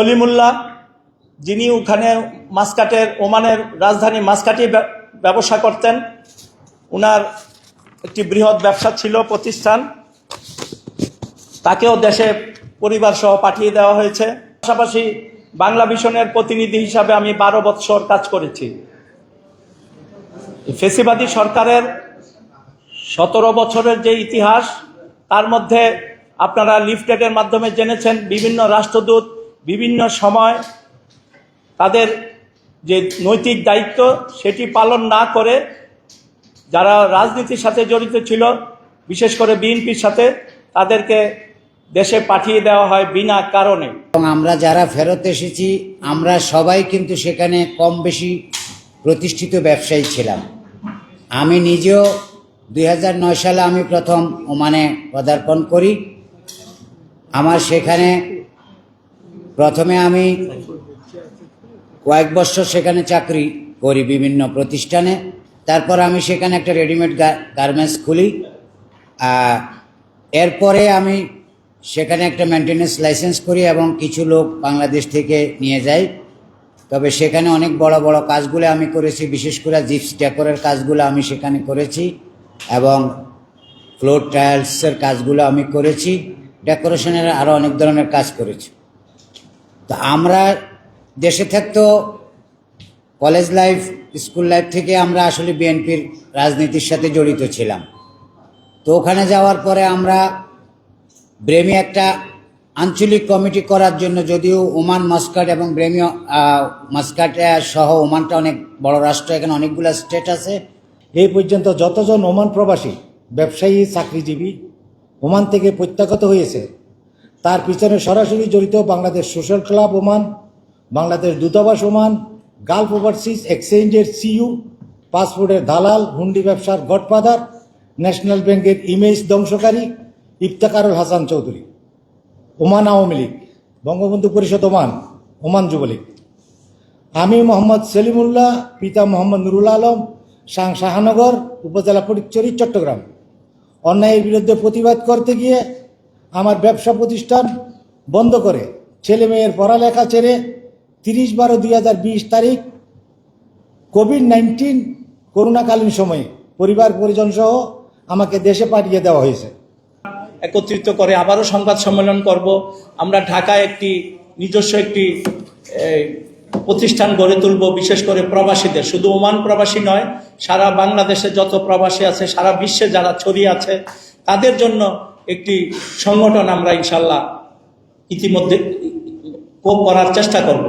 সলিমুল্লাহ যিনি ওখানে মাসকাটের, ওমানের রাজধানী মাসকাটে ব্যবসা করতেন ওনার একটি বৃহৎ ব্যবসা ছিল, প্রতিষ্ঠান। তাকেও দেশে পরিবার সহ পাঠিয়ে দেওয়া হয়েছে। পাশাপাশি বাংলা মিশনের প্রতিনিধি হিসাবে আমি বারো বৎসর কাজ করেছি। ফেসিবাদী সরকারের সতেরো বছরের যে ইতিহাস, তার মধ্যে আপনারা লিফলেটের মাধ্যমে জেনেছেন, বিভিন্ন রাষ্ট্রদূত বিভিন্ন সময় তাদের যে নৈতিক দায়িত্ব সেটি পালন না করে যারা রাজনীতির সাথে জড়িত ছিল, বিশেষ করে বিএনপির সাথে, তাদেরকে দেশে পাঠিয়ে দেওয়া হয় বিনা কারণে। এবং আমরা যারা ফেরত এসেছি, আমরা সবাই কিন্তু সেখানে কম বেশি প্রতিষ্ঠিত ব্যবসায়ী ছিলাম। আমি নিজেও দু হাজার নয় সালে আমি প্রথম ওমানে পদার্পণ করি। আমার সেখানে প্রথমে আমি কয়েক বছর সেখানে চাকরি করি বিভিন্ন প্রতিষ্ঠানে। তারপর আমি সেখানে একটা রেডিমেড গার্মেন্টস খুলি। এরপরে আমি সেখানে একটা মেনটেনেন্স লাইসেন্স করি এবং কিছু লোক বাংলাদেশ থেকে নিয়ে যাই। তবে সেখানে অনেক বড় বড় কাজগুলো আমি করেছি, বিশেষ করে জিপস ডেকোরের কাজগুলো আমি সেখানে করেছি এবং ফ্লোর টাইলসের কাজগুলো আমি করেছি। ডেকোরেশনের আরও অনেক ধরনের কাজ করেছি। তো আমরা দেশে থাকতো কলেজ লাইফ, স্কুল লাইফ থেকে আমরা আসলে বিএনপির রাজনীতির সাথে জড়িত ছিলাম। তো ওখানে যাওয়ার পরে আমরা ব্রেমি একটা আঞ্চলিক কমিটি করার জন্য যদিও ওমান মাস্কাট এবং ব্রেমি মাস্কাট সহ ওমানটা অনেক বড় রাষ্ট্র, এখানে অনেকগুলো স্টেট আছে। এই পর্যন্ত যতজন ওমান প্রবাসী, ব্যবসায়ী, চাকরিজীবী ওমান থেকে প্রত্যাগত হয়েছে তার পিছনে সরাসরি জড়িত Bangladesh social club Oman, Bangladesh দূতাবাস ওমান, গালফ ওভারসিজ এক্সচেঞ্জের সিইউ, পাসপোর্টের দালাল, হুন্ডি ব্যবসার গডফাদার, ন্যাশনাল ব্যাংকের ইমেজ ধ্বংসকারী Iftekharul Hasan Chowdhury. Oman Awami League, Bangabandhu Parishad Oman Oman Jubo League. আমি মোহাম্মদ সেলিমুল্লাহ, পিতা মোহাম্মদ নুরুল আলম সাং শাহানগর, উপজেলা ফটিকচুরি চট্টগ্রাম। অন্যায়ের বিরুদ্ধে প্রতিবাদ করতে গিয়ে আমার ব্যবসা প্রতিষ্ঠান বন্ধ করে। ছেলে মেয়ের পড়ালেখা ছেড়ে তিরিশ বারো দুই হাজার বিশ তারিখ কোভিড নাইন্টিন করোনাকালীন সময়ে পরিবার পরিজন সহ আমাকে দেশে পাঠিয়ে দেওয়া হয়েছে। একত্রিত করে আবারও সংবাদ সম্মেলন করব। আমরা ঢাকায় একটি নিজস্ব একটি প্রতিষ্ঠান গড়ে তুলব, বিশেষ করে প্রবাসীদের। শুধু ওমান প্রবাসী নয়, সারা বাংলাদেশে যত প্রবাসী আছে, সারা বিশ্বে যারা ছড়িয়ে আছে, তাদের জন্য একটি সংগঠন আমরা ইনশাল্লাহ ইতিমধ্যে করার চেষ্টা করব।